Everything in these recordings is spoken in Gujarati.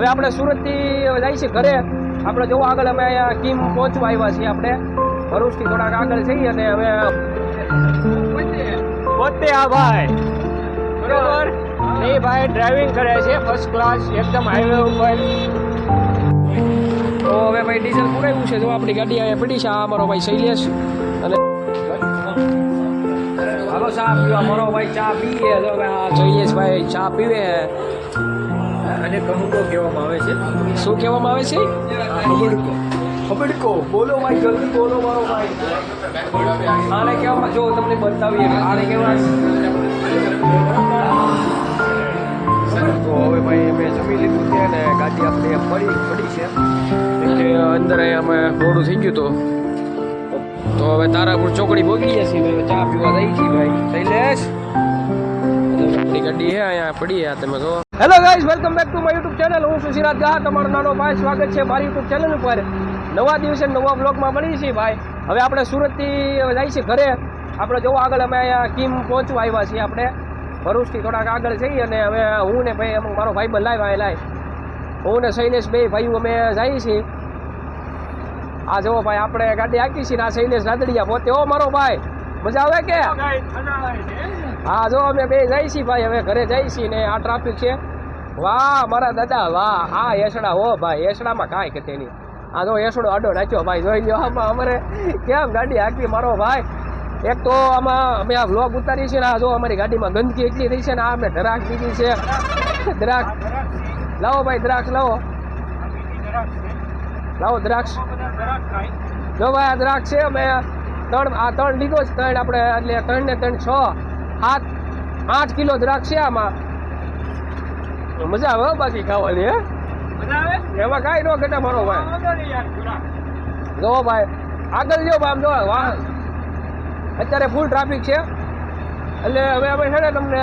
હવે આપણે સુરતથી જાય છે ઘરે. આપણે જોવો આગળ અમે અહીંયા કિમ પહોંચવા આવ્યા છીએ આપણે. ભરૂચથી થોડાક આગળ જઈએ અને હવે પોતે આ ભાઈ. બરોબર? એ ભાઈ ડ્રાઇવિંગ કરે છે ફર્સ્ટ ક્લાસ એકદમ હાઈવે ઉપર. તો હવે ભાઈ ડીઝલ પુરાવ્યું છે. જો આપણી ગાડી અહીંયા પડી છે આ અમારો ભાઈ શૈલેષ. અને હાલો ચા પીવા મારો ભાઈ ચા પીએ. જો આ ભાઈ ચા પીવે. અને કહુકો કહેવામાં આવે છે. શું કહેવામાં આવે છે? ખબડકો. ખબડકો. બોલો ભાઈ જલ્દી બોલો મારો ભાઈ. આને કહેવામાં જો તમને બતાવીએ. આને કહેવાય તો હવે ભાઈ અમે જમી લીધું છે અને ગાડી આપણે પડી પડી છે. એટલે અંદર અમે મોડું થઈ ગયું હતું તો હવે તારાપુર ચોકડી ભોગી ગયા છીએ ચા પીવા જઈ છીએ ભાઈ. શૈલેષ! આપણી ગાડી છે અહીંયા પડી તમે જો. Hello guys welcome back to my YouTube channel હું સુશીરાજ ગાહ તમારો નાનો ભાઈ સ્વાગત છે મારી યુટ્યુબ ચેનલ ઉપર. નવા દિવસે નવા બ્લોગમાં મળી છીએ ભાઈ. હવે આપણે સુરતથી જાય છે ઘરે. આપણે જોવો આગળ અમે અહીંયા કિમ પહોંચવા આવ્યા છીએ આપણે. ભરૂચથી થોડાક આગળ જઈએ અને હવે હું ને ભાઈ અમુક મારો ભાઈ લાવ આ લાય હું ને શૈલેષ બે ભાઈઓ અમે જઈએ છીએ. આ જુઓ ભાઈ આપણે ગાડી આંકી છીએ આ શૈલેષ રાદડિયા પોતે. ઓ મારો ભાઈ મજા આવે કે? હા જો અમે બે જઈએ છીએ ભાઈ હવે ઘરે જઈએ છીએ ને આ ટ્રાફિક છે. વાહ, મારા દાદા, વાહ, આ યશડા હો ભાઈ એસડામાં કાંઈ કતે નહીં આ જો એસડો આડો નાખ્યો ભાઈ, જોઈ લો આમાં અમારે કેમ ગાડી હાંકવી મારો ભાઈ? એક તો આમાં અમે આ વ્લોગ ઉતારી છે ને, આ જો અમારી ગાડીમાં ગંદકી એટલી થઈ છે ને, આ અમે ધરાક દીધી છે. દ્રાક્ષ. લાવો ભાઈ, દ્રાક્ષ લાવો. લાવો દ્રાક્ષ. જો ભાઈ, આ દ્રાક્ષ છે, અમે ત્રણ, આ ત્રણ લીધો છે, ત્રણ આપણે, એટલે ત્રણ ને ત્રણ છ, સાત, આઠ કિલો દ્રાક્ષ છે આમાં. મજા આવે બાકી ખાવાની હે? એમાં કાંઈ ન ઘટે મારો ભાઈ. જો ભાઈ આગળ જો ભાઈ આમ જો વાહ. અત્યારે ફૂલ ટ્રાફિક છે. એટલે હવે અમે છે ને તમને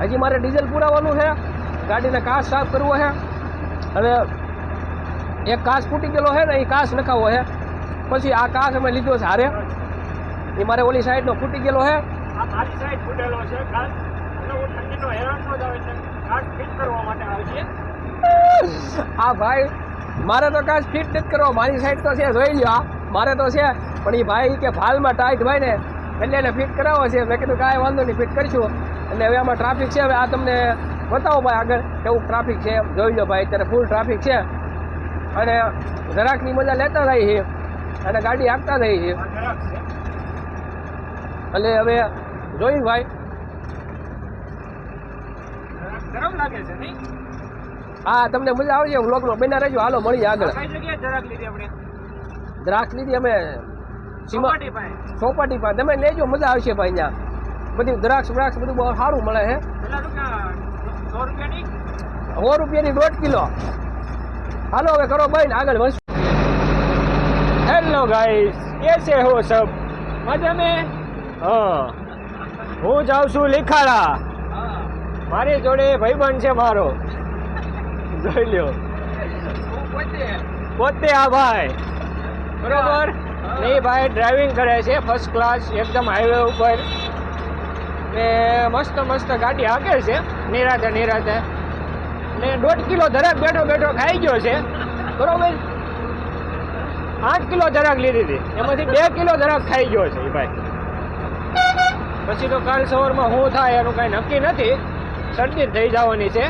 હજી મારે ડીઝલ પુરાવવાનું છે. ગાડીને કાચ સાફ કરવો છે. હવે એક કાચ ફૂટી ગયેલો છે ને એ કાચ નખાવો છે. પછી આ કાચ અમે લીધો છે હારે. એ મારે ઓલી સાઈડનો ફૂટી ગયેલો છે. આ ભાઈ મારે તો કાચ ફિટ નથી કરવો. મારી સાઈડ તો છે જોઈ લ્યો આ. મારે તો છે પણ એ ભાઈ કે ભાલમાં ટાઈટ હોય ને એટલે એને ફિટ કરાવો છે. મેં કીધું કાંઈ વાંધો નહીં ફિટ કરીશું. એટલે હવે આમાં ટ્રાફિક છે હવે આ તમને બતાવો ભાઈ આગળ કેવું ટ્રાફિક છે. જોઈ લો ભાઈ અત્યારે ફૂલ ટ્રાફિક છે. અને જરાકની મજા લેતા થઈ છે. અને ગાડી આપતા થઈ છે. એટલે હવે જોયું ભાઈ ગરમ લાગે છે નહીં? હા તમને મજા આવશે વ્લોગમાં બન્યા રહેજો. હાલો મળીએ આગળ. કઈ જગ્યાએ જરાક લીધી આપણે? દ્રાક્ષ લીધી અમે. ચોપાટી પાસે. ચોપાટી પાસે. તમે લેજો મજા આવશે ભાઈ અહીંયા. બધી દ્રાક્ષ વ્રાક્ષ બધું બહુ સારું મળે છે સો રૂપિયાની? સો રૂપિયાની દોઢ કિલો. હાલો હવે કરો ભાઈ આગળ વધશું હેલો ગાઈસ કેસે હો સબ? મજા મેં હા. હું જાઉં છું લીખાડા. મારી જોડે ભાઈબંધ છે મારો. જોઈ લ્યો. પોતે આ ભાઈ. બરોબર? એ ભાઈ ડ્રાઇવિંગ કરે છે ફર્સ્ટ ક્લાસ એકદમ હાઈવે ઉપર. ને મસ્ત મસ્ત ગાડી હાકે છે, નિરાતે નિરાતે. ને દોઢ કિલો ધરાક બેઠો બેઠો ખાઈ ગયો છે. બરોબર? આઠ કિલો ધરાક લીધી હતી. એમાંથી બે કિલો ધરાક ખાઈ ગયો છે એ ભાઈ. પછી તો કાલ સવારમાં શું થાય એનું કાંઈ નક્કી નથી. શરદી થઈ જવાની છે.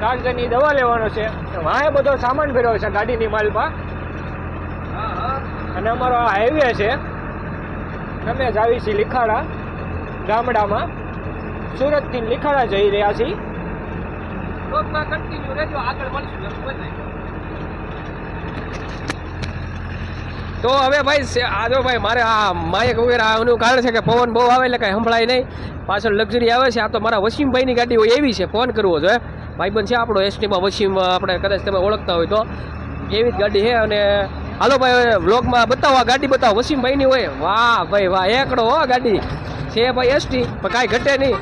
કાગજની દવા લેવાનો છે. વાંહે બધો સામાન ભર્યો છે ગાડીની માલમાં. અને અમારો આ હાઈવે છે. અમે જ આવી છીએ લીખાડા ગામડામાં. સુરતથી લીખાડા જઈ રહ્યા છીએ. કન્ટિન્યુ રહેજો આગળ મળશું તો હવે ભાઈ આજો ભાઈ મારે આ માયક વગેરે આનું કારણ છે કે પવન બહુ આવે એટલે કાંઈ સંભળાય નહીં. પાછળ લક્ઝરી આવે છે. આ તો મારા વસીમભાઈની ગાડી હોય એવી છે. ફોન કરવો જોઈએ ભાઈબંધ છે આપણો એસટીમાં વસીમ, આપણે કદાચ તમે ઓળખતા હોય તો. એવી જ ગાડી છે અને હાલો ભાઈ વ્લોગમાં બતાવો, આ ગાડી બતાવો. વસીમભાઈની હોય. વાહ ભાઈ, વાહ. એકડો હો ગાડી. છે ભાઈ એસટી પણ કાંઈ ઘટે નહીં.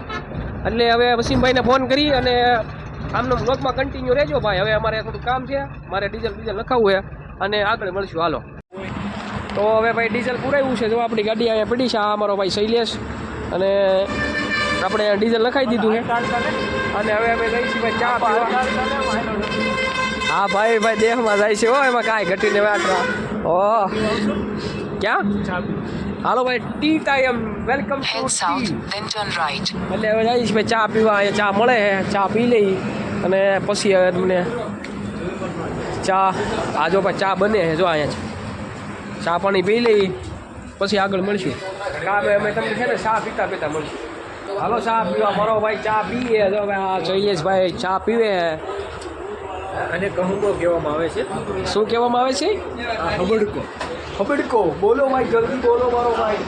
એટલે હવે વસીમભાઈને ફોન કરી અને આમનો વ્લોગમાં કન્ટિન્યુ રહેજો ભાઈ. હવે અમારે થોડું કામ છે. મારે ડીઝલ ડીઝલ લખાવવું છે. અને આગળ મળશું. હાલો. તો હવે ભાઈ ડીઝલ પુરાવ્યું છે. જો આપણી ગાડી અહીંયા પડી છે આ અમારો ભાઈ શૈલેષ. અને આપણે ડીઝલ લખાઈ દીધું છે. અને હવે અમે જઈ છીએ ચા પીવા. હા ભાઈ ભાઈ દેહમાં જાય છે હો એમાં કાંઈ ઘટીને વાટવા. ઓ. ક્યાં? હાલો ભાઈ tea time welcome to Head south, tea then એટલે હવે જઈશ ભાઈ ચા પીવા અહીંયા ચા મળે છે ચા પી લઈ. અને પછી હવે તમને ચા આ જો ભાઈ ચા બને છે જો અહીંયા ચા પાણી પી લઈ પછી આગળ મળશું. કામે અમે તમને છે ને ચા પીતા પીતા મળશું. હાલો ચા પીવા મારો ભાઈ ચા પીએ. ભાઈ આ શૈલેષભાઈ ચા પીવે. અને કહુંગો કહેવામાં આવે છે? શું કહેવામાં આવે છે? હબડકો. હબડકો. બોલો ભાઈ જલ્દી બોલો મારો ભાઈ.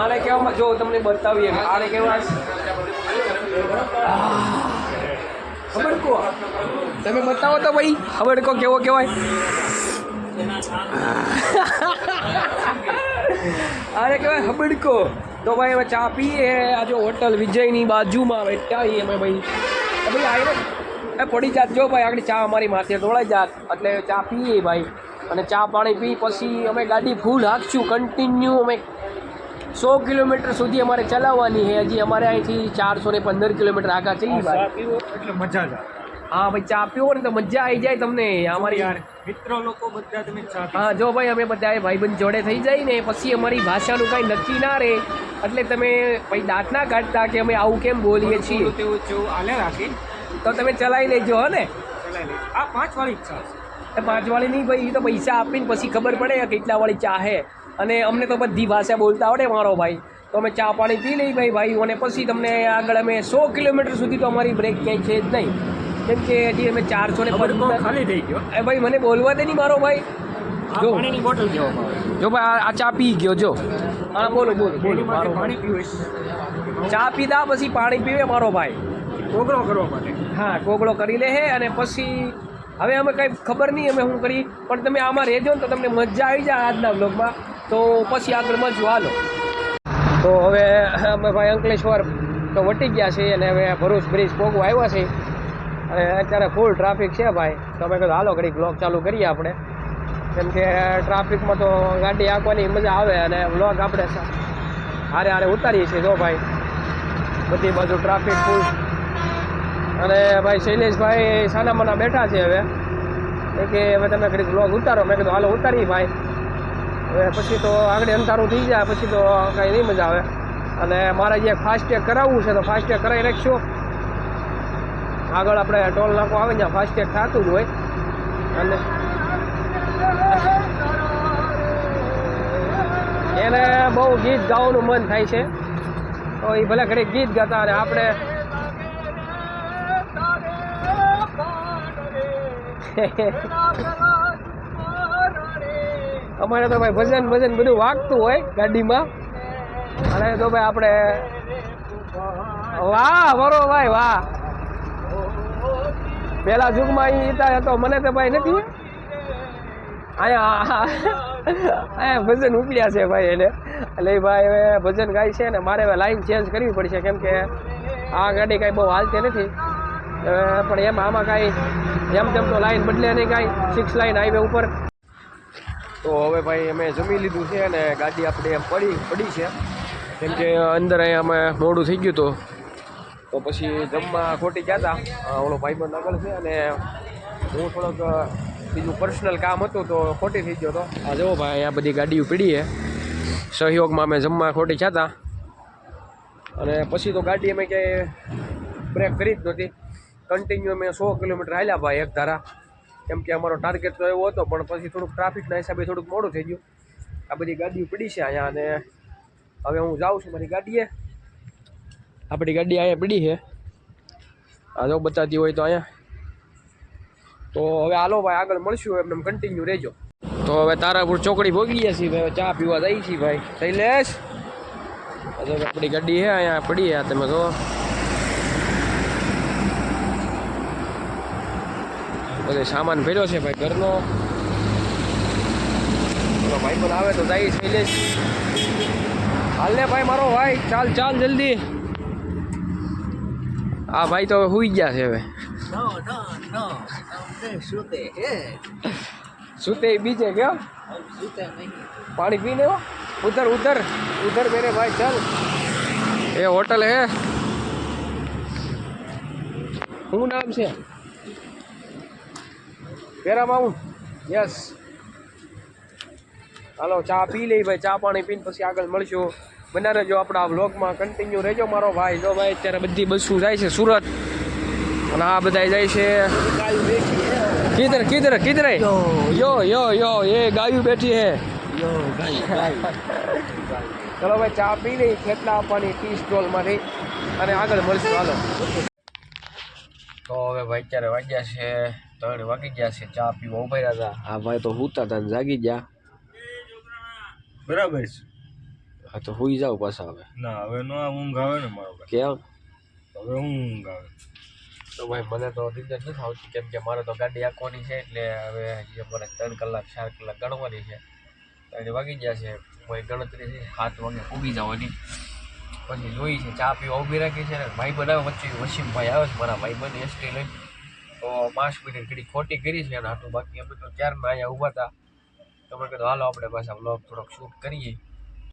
આને કહેવામાં જો તમને બતાવીએ આને કહેવાય હબડકો. તમે બતાવો તો ભાઈ હબડકો કેવો કહેવાય? આને કહેવાય હબડકો. તો ભાઈ હવે ચા પીએ. આ જો હોટલ વિજયની બાજુમાં બેઠા છીએ અમે ભાઈ. ભાઈ આવીને એ પડી જાત. જો ભાઈ આગળ ચા અમારી માથે ઢોળાઈ જાત. એટલે ચા પીએ ભાઈ. અને ચા પાણી પી પછી અમે ગાડી ફૂલ હાંકશું. કન્ટિન્યુ અમે સો કિલોમીટર સુધી અમારે ચલાવવાની છે. હજી અમારે અહીંથી ચારસો ને પંદર કિલોમીટર આગળ ભાઈ. એટલે મજા જ આવે. હા ભાઈ ચા પીવો ને તો મજા આવી જાય તમને અમારી મિત્રો લોકો બધા તમે ચા હા જો ભાઈ અમે બધાએ ભાઈબંધ જોડે થઈ જાય ને પછી અમારી ભાષાનું કાંઈ નક્કી ના રહે એટલે તમે ભાઈ દાંત ના કાઢતા કે અમે આવું કેમ બોલીએ છીએ? તેવું જેવું આલે રાખી. તો તમે ચલાવી લેજો હો ને? આ પાંચ વાળી ચા છે. પાંચ વાળી નહીં ભાઈ એ તો પૈસા આપીને પછી ખબર પડે કે કેટલા વાળી ચા હે અને અમને તો બધી ભાષા બોલતા આવડે મારો ભાઈ. તો અમે ચા પાણી પી લઈ ભાઈ ભાઈ અને પછી તમને આગળ અમે સો કિલોમીટર સુધી તો અમારી બ્રેક ક્યાંય છે જ નહીં. કેમ કે હજી અમે ચારસો ને ખાલી થઈ ગયો? એ ભાઈ મને બોલવા દે નહીં મારો ભાઈ. જો. પાણીની બોટલ જો ભાઈ આ- ચા પી ગયો જો. હા બોલો બોલો બોલો મારો પાણી. પીવું ચા પીધા પછી પાણી પીવે મારો ભાઈ. કોગળો કરવા માટે. હા કોગળો કરી લે હે અને પછી હવે અમે કંઈ ખબર નહીં અમે શું કરી. પણ તમે આમાં રહેજો ને તો તમને મજા આવી જાય આજના બ્લોગમાં તો પછી આગળ મજો હાલો. તો હવે અમે ભાઈ અંકલેશ્વર તો વટી ગયા છે અને હવે ભરૂચ બ્રિજ પોગવા આવ્યા છે અને અત્યારે ફૂલ ટ્રાફિક છે ભાઈ. તો અમે કીધું, હાલો, ઘડીક બ્લોગ ચાલુ કરીએ આપણે. કેમ કે ટ્રાફિકમાં તો ગાડી આંકવાની મજા આવે અને બ્લોગ આપણે હારે હારે ઉતારીએ છીએ, જો ભાઈ. બધી બાજુ ટ્રાફિક ફૂલ અને ભાઈ શૈલેષભાઈ સાના મના બેઠા છે હવે. એ કે, હવે તમે ઘડી બ્લોગ ઉતારો. મેં કીધું, હાલો ઉતારી ભાઈ. હવે પછી તો આગળ અંધારું થઈ જાય, પછી તો કાંઈ નહીં મજા આવે. અને મારે જે ફાસ્ટેગ કરાવવું છે, તો ફાસ્ટેગ કરાવી રાખશું? આગળ આપણે ટોલ નાકો આવે ને ફાસ્ટેગ થતું જ હોય. અને એને બહુ ગીત ગાવાનું મન થાય છે. તો એ ભલે ઘડીક ગીત ગાતા અને આપણે અમારે તો ભાઈ ભજન ભજન બધું વાગતું હોય ગાડીમાં. અને તો ભાઈ આપણે વાહ બરો ભાઈ વાહ. પેલા યુગમાં અહીં ઈતા હતો મને તો ભાઈ નથી અહીંયા અહીંયા ભજન ઉપડ્યા છે ભાઈ એને. એટલે ભાઈ હવે ભજન ગાય છે ને મારે હવે લાઈન ચેન્જ કરવી પડશે, કેમ કે આ ગાડી કાંઈ બહુ હાલતી નથી. પણ એમ આમાં કાંઈ જેમ તેમ તો લાઈન બદલે નહીં કાંઈ. સિક્સ લાઈન હાઈવે ઉપર. તો હવે ભાઈ અમે જમી લીધું છે અને ગાડી આપણે એમ પડી પડી છે. કેમ કે અંદર અહીંયા અમે મોડું થઈ ગયું હતું. તો પછી જમવા ખોટી ગયા હતા ઓલો ભાઈબંધ આગળ છે અને હું થોડોક બીજું પર્સનલ કામ હતું તો ખોટી થઈ ગયો હતો. આ જુઓ ભાઈ, આ બધી ગાડીઓ પીડી છે. સહયોગમાં અમે જમવા ખોટી ગયા હતા અને પછી તો ગાડી અમે ક્યાંય બ્રેક કરી જ નહોતી. કન્ટિન્યુ અમે સો કિલોમીટર હાલ્યા ભાઈ એક ધારા. કેમ કે અમારો ટાર્ગેટ તો એવો હતો, પણ પછી થોડુંક ટ્રાફિકના હિસાબે થોડુંક મોડું થઈ ગયું. આ બધી ગાડીઓ પડી છે અહીંયા અને હવે હું જાઉં છું મારી ગાડીએ. આપણી ગાડી અહીંયા પડી છે. આ જો બતાતી હોય તો અહીંયા. તો હવે હાલો ભાઈ, આગળ મળશું એમને કન્ટિન્યુ રહેજો. તો હવે તારાપુર ચોકડી ભોગી ગયા છીએ ભાઈ ચા પીવા જઈએ છીએ ભાઈ. શૈલેષ! જો આપણી ગાડી છે, અહીંયા પડી છે તમે જો બધો સામાન ભર્યો છે ભાઈ ઘરનો. ભાઈ પણ આવે તો જાય શૈલેષ. હાલ ને ભાઈ મારો ભાઈ, ચાલ ચાલ જલ્દી. આ ભાઈ તો હવે હુઈ ગયા છે હવે. સુતે બીજે કેમ પાણી પી લેવા? ઉધર ઉધર ઉધર મેરે ભાઈ ચાલ. એ હોટલ હે. શું નામ છે? પેરા માઉન યસ હાલો ચા પી લઈ ભાઈ. ચા પાણી પીને પછી આગળ મળશું. બના રહેજો આપણા વ્લોગમાં કન્ટિન્યુ રહેજો મારો ભાઈ. જો ભાઈ અત્યારે બધી બસો જાય છે સુરત. અને આ બધા જાય છે કીધર કીધર કીધર. યો. યો યો યો એ ગાયું બેઠી હે. ચલો ભાઈ ચા પી લઈ ખેતલા આપવાની ટી સ્ટોલમાંથી અને આગળ મળશું હાલો. તો હવે ભાઈ અત્યારે વાગ્યા છે ત્રણ વાગી ગયા છે ચા પીવા ઊભા રહ્યા હતા. આ ભાઈ તો હુતા હતા ને જાગી ગયા. બરાબર છે. હા તો હોઈ જાવ પાછા હવે. ના હવે નો આ ઊંઘ આવે ને મારો ભાઈ. કેમ? હવે ઊંઘ આવે. તો ભાઈ મને તો દિક્કત નથી આવતી કેમ કે મારે તો ગાડી આંકવાની છે એટલે હવે હજી મને ત્રણ કલાક ચાર કલાક ગણવાની છે. ત્રણ વાગી ગયા છે ભાઈ ગણતરી છે સાત વાગે ઊભી જવાની. પછી જોઈ છે ચા પીવા ઊભી રાખી છે ને ભાઈ બનાવે વચ્ચે વસીમભાઈ આવે છે મારા ભાઈ બને એસટી લઈને. તો પાંચ મિનિટ ઘડી ખોટી કરી છે અને આટલું બાકી અમે તો ક્યારના અહીંયા ઊભા હતા. તમે કીધું હાલો આપણે પાછા બ્લોગ થોડોક શૂટ કરીએ.